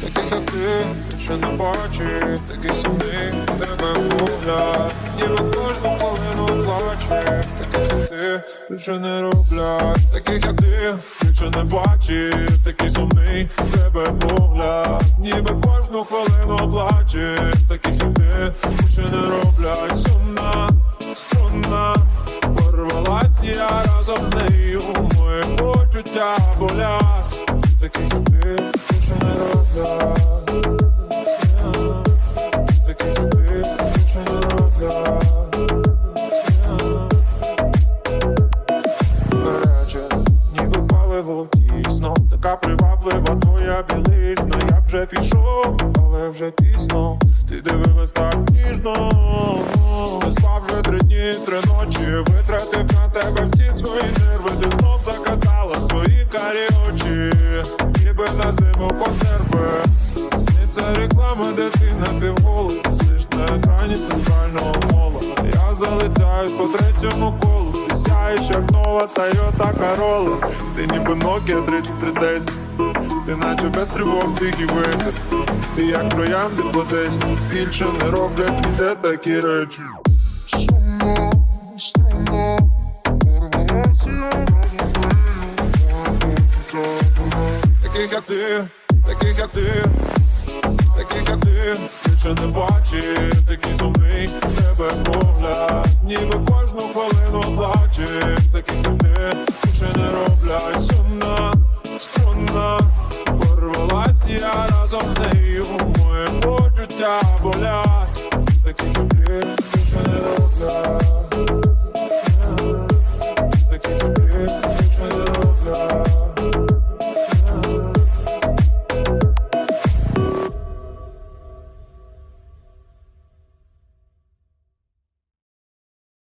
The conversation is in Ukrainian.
Таких як ти, ще не бачив, такий сумний тебе погляд Ніби кожну хвилину плаче Таких як ти, більше не роблять Таких як ти, більше не бачив, такий сумний тебе погляд Ніби кожну хвилину плаче Таких як ти, більше не роблять Сумна, струнна Порвалась я разом з нею Мої почуття болять Таких як ніби тісно Така приваблива твоя білизна. Я вже пішов, але вже пізно. Ти дивилась так ніжно. Не спав вже три дні, три ночі. Витратив на тебе всі свої нерви. Ти знов закатала свої карі очі. Ніби на зиму консерви. Сниться реклама, де ти на напівголо Сиш на екрані центрального мола. Я залицяюсь по третьому колу сяєш як нова Toyota Corolla. Ти ніби Nokia 3310 Ти наче без тривог тихий вихід Ти як троянди платись Більше не роблять ніде такі речі. Сумно, струнно, порвалася. Таких як ти, таких як ти, таких як ти, більше не бачив, такий сумний плачеш, таких не більше не роблять сумна, струнна Порвалась я разом з нею, моє почуття болять, таких людей